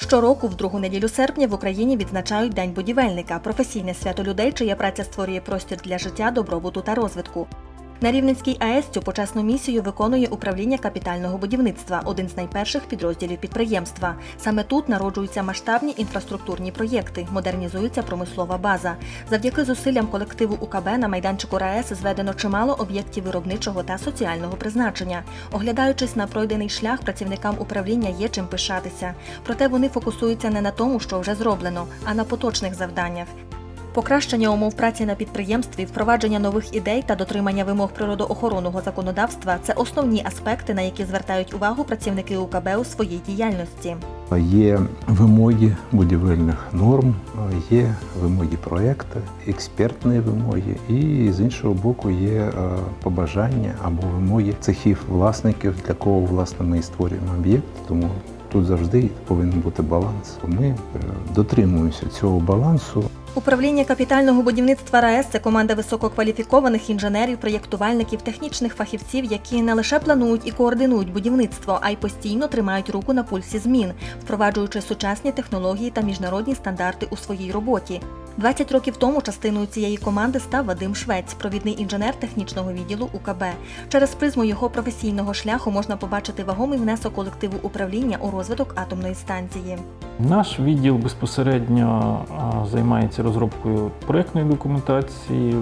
Щороку, в другу неділю серпня, в Україні відзначають День будівельника професійне свято людей, чия праця створює простір для життя, добробуту та розвитку. На Рівненській АЕС цю почесну місію виконує управління капітального будівництва, один з найперших підрозділів підприємства. Саме тут народжуються масштабні інфраструктурні проєкти, модернізується промислова база. Завдяки зусиллям колективу УКБ на майданчику РаЕС зведено чимало об'єктів виробничого та соціального призначення. Оглядаючись на пройдений шлях, працівникам управління є чим пишатися. Проте вони фокусуються не на тому, що вже зроблено, а на поточних завданнях. Покращення умов праці на підприємстві, впровадження нових ідей та дотримання вимог природоохоронного законодавства це основні аспекти, на які звертають увагу працівники УКБ у своїй діяльності. Є вимоги будівельних норм, є вимоги проекту, експертні вимоги, і з іншого боку є е, побажання або вимоги цехів власників, для кого власне ми і створюємо об'єкт. Тому тут завжди повинен бути баланс. Ми е, дотримуємося цього балансу. Управління капітального будівництва РаЕС це команда висококваліфікованих інженерів, проєктувальників, технічних фахівців, які не лише планують і координують будівництво, а й постійно тримають руку на пульсі змін, впроваджуючи сучасні технології та міжнародні стандарти у своїй роботі. 20 років тому частиною цієї команди став Вадим Швець, провідний інженер технічного відділу УКБ. Через призму його професійного шляху можна побачити вагомий внесок колективу управління у розвиток атомної станції. Наш відділ безпосередньо займається розробкою проєктної документації,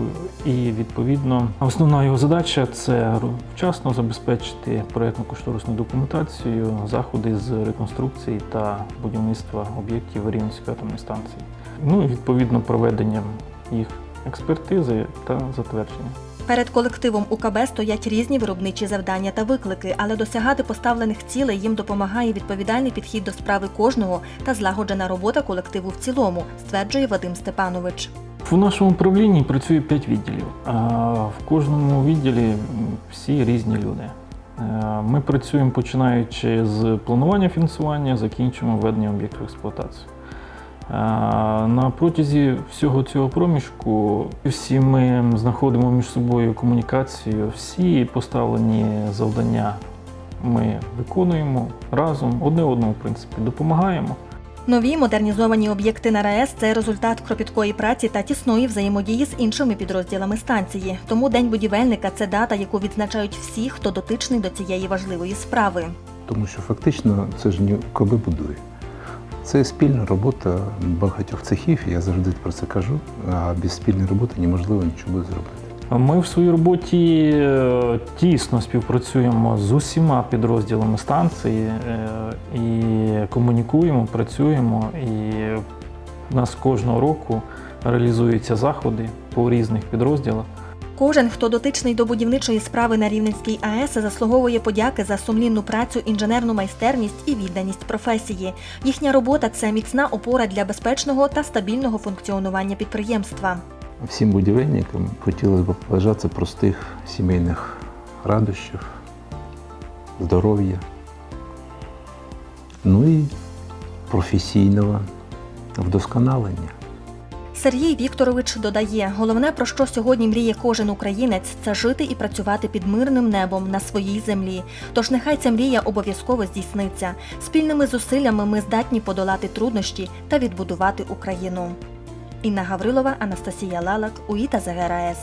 і відповідно основна його задача це вчасно забезпечити проєктно-кошторисну документацію, заходи з реконструкції та будівництва об'єктів Рівненської атомної станції. Ну і відповідно проведенням їх експертизи та затвердження. Перед колективом УКБ стоять різні виробничі завдання та виклики, але досягати поставлених цілей їм допомагає відповідальний підхід до справи кожного та злагоджена робота колективу в цілому, стверджує Вадим Степанович. У нашому управлінні працює 5 відділів. В кожному відділі всі різні люди. Е, Ми працюємо починаючи з планування фінансування, закінчуємо введення об'єктів в експлуатацію. Е, На протязі всього цього проміжку всі ми знаходимо між собою комунікацію, всі поставлені завдання ми виконуємо разом, одне одному, в принципі, допомагаємо. Нові модернізовані об'єкти на РаЕС це результат кропіткої праці та тісної взаємодії з іншими підрозділами станції. Тому День будівельника це дата, яку відзначають всі, хто дотичний до цієї важливої справи. Тому що фактично це ж не УКБ будує. Це спільна робота багатьох цехів, я завжди про це кажу. А без спільної роботи неможливо нічого зробити. Ми в своїй роботі е, тісно співпрацюємо з усіма підрозділами станції е, і комунікуємо, працюємо. І у нас кожного року реалізуються заходи по різних підрозділах. Кожен, хто дотичний до будівничої справи на Рівненській АЕС, заслуговує подяки за сумлінну працю, інженерну майстерність і відданість професії. Їхня робота це міцна опора для безпечного та стабільного функціонування підприємства. Всім будівельникам хотілося б побажати простих сімейних радощів, здоров'я, ну і професійного вдосконалення. Сергій Вікторович додає, головне, про що сьогодні мріє кожен українець, це жити і працювати під мирним небом на своїй землі. Тож нехай ця мрія обов'язково здійсниться. Спільними зусиллями ми здатні подолати труднощі та відбудувати Україну. Інна Гаврилова, Анастасія Лалак, УІТА ЗГРАЕС.